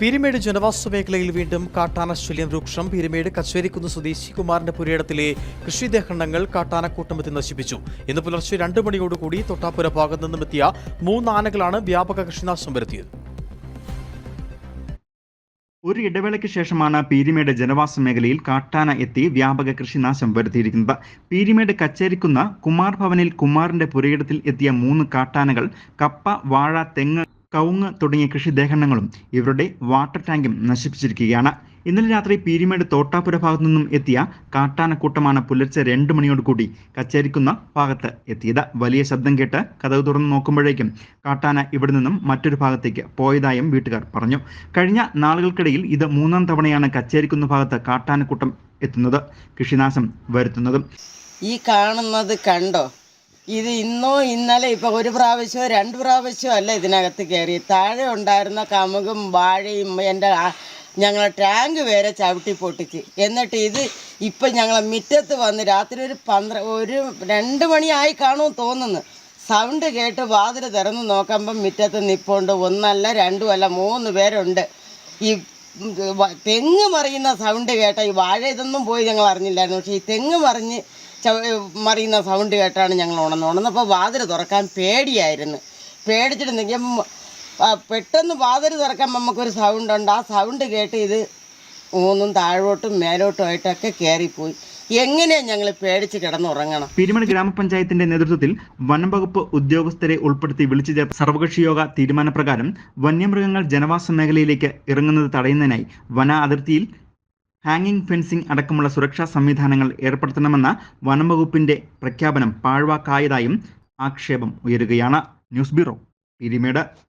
പീരിമേട് ജനവാസ മേഖലയിൽ വീണ്ടും കാട്ടാന ശല്യം രൂക്ഷം. പിരിമേട് കച്ചേരിക്കുന്ന് സ്വദേശി കുമാറിന്റെ പുരയിടത്തിലെ കൃഷിദേഹണ്ണങ്ങൾ കാട്ടാനക്കൂട്ടമെത്തി നശിപ്പിച്ചു. ഇന്ന് പുലർച്ചെ രണ്ട് മണിയോടുകൂടി തൊട്ടാപ്പുര ഭാഗത്തു നിന്നുമെത്തിയ മൂന്ന് ആനകളാണ് വ്യാപക കൃഷിനാശം വരുത്തിയത്. ഒരു ഇടവേളയ്ക്ക് ശേഷമാണ് പീരിമേട് ജനവാസ മേഖലയിൽ കാട്ടാന എത്തി വ്യാപക കൃഷിനാശം വരുത്തിയിരിക്കുന്നത്. പീരിമേട് കച്ചേരിക്കുന്ന കുമാർ ഭവനിൽ കുമാറിന്റെ പുരയിടത്തിൽ എത്തിയ മൂന്ന് കാട്ടാനകൾ കപ്പ വാഴ തെങ്ങ് കവുങ്ങ് തുടങ്ങിയ കൃഷിദേഹണ്ണങ്ങളും ഇവരുടെ വാട്ടർ ടാങ്കും നശിപ്പിച്ചിരിക്കുകയാണ്. ഇന്നലെ രാത്രി പീരിമേട് തോട്ടാപുര ഭാഗത്തു നിന്നും എത്തിയ കാട്ടാനക്കൂട്ടമാണ് പുലർച്ചെ രണ്ട് മണിയോട് കൂടി കച്ചേരിക്കുന്ന ഭാഗത്ത് എത്തിയത്. വലിയ ശബ്ദം കേട്ട് കഥവ് തുറന്നു നോക്കുമ്പോഴേക്കും കാട്ടാന ഇവിടെ നിന്നും മറ്റൊരു ഭാഗത്തേക്ക് പോയതായും വീട്ടുകാർ പറഞ്ഞു. കഴിഞ്ഞ നാളുകൾക്കിടയിൽ ഇത് മൂന്നാം തവണയാണ് കച്ചേരിക്കുന്ന ഭാഗത്ത് കാട്ടാനക്കൂട്ടം എത്തുന്നത് കൃഷിനാശം വരുത്തുന്നതും. ഈ കാണുന്നത് കണ്ടോ? ഇത് ഇന്നോ ഇന്നലെ ഇപ്പൊ ഒരു പ്രാവശ്യമോ രണ്ട് പ്രാവശ്യമോ അല്ല ഇതിനകത്ത് കയറി താഴെ ഉണ്ടായിരുന്ന കമുകും വാഴയും എന്റെ ഞങ്ങളെ ടാങ്ക് വരെ ചവിട്ടി പൊട്ടിച്ച്. എന്നിട്ട് ഇത് ഇപ്പം ഞങ്ങളെ മുറ്റത്ത് വന്ന് രാത്രി ഒരു പന്ത്ര ഒരു രണ്ട് മണിയായി കാണുമെന്ന് തോന്നുന്നു. സൗണ്ട് കേട്ട് വാതിൽ തുറന്ന് നോക്കുമ്പം മുറ്റത്ത് നിപ്പുണ്ട്. ഒന്നല്ല രണ്ടും അല്ല മൂന്ന് പേരുണ്ട്. ഈ തെങ്ങ് മറിയുന്ന സൗണ്ട് കേട്ട ഈ വാഴ ഇതൊന്നും പോയി ഞങ്ങൾ അറിഞ്ഞില്ലായിരുന്നു. പക്ഷേ ഈ തെങ്ങ് മറിഞ്ഞ് മറിയുന്ന സൗണ്ട് കേട്ടാണ് ഞങ്ങൾ ഉണർന്ന് ഉണർന്നപ്പോൾ വാതിൽ തുറക്കാൻ പേടിയായിരുന്നു. പേടിച്ചിട്ടുണ്ടെങ്കിൽ പെട്ടെന്ന് വാതിൽ തുറക്കാൻ നമുക്കൊരു സൗണ്ട് ഉണ്ട്. ആ സൗണ്ട് കേട്ട് ഇത് മൂന്നും താഴോട്ടും മേലോട്ടും ആയിട്ടൊക്കെ കയറിപ്പോയി എങ്ങനെയാണ് ഞങ്ങൾ പേടിച്ച് കിടന്നുറങ്ങണം? പീരുമേട് ഗ്രാമപഞ്ചായത്തിന്റെ നേതൃത്വത്തിൽ വനംവകുപ്പ് ഉദ്യോഗസ്ഥരെ ഉൾപ്പെടുത്തി വിളിച്ചു ചേർത്ത സർവകക്ഷി യോഗ തീരുമാനപ്രകാരം വന്യമൃഗങ്ങൾ ജനവാസ മേഖലയിലേക്ക് ഇറങ്ങുന്നത് തടയുന്നതിനായി വന അതിർത്തിയിൽ ഹാങ്ങിങ് ഫെൻസിംഗ് അടക്കമുള്ള സുരക്ഷാ സംവിധാനങ്ങൾ ഏർപ്പെടുത്തണമെന്ന വനം വകുപ്പിന്റെ പ്രഖ്യാപനം പാഴ്വാക്കായതായും ആക്ഷേപം ഉയരുകയാണ്. News bureau Peermade.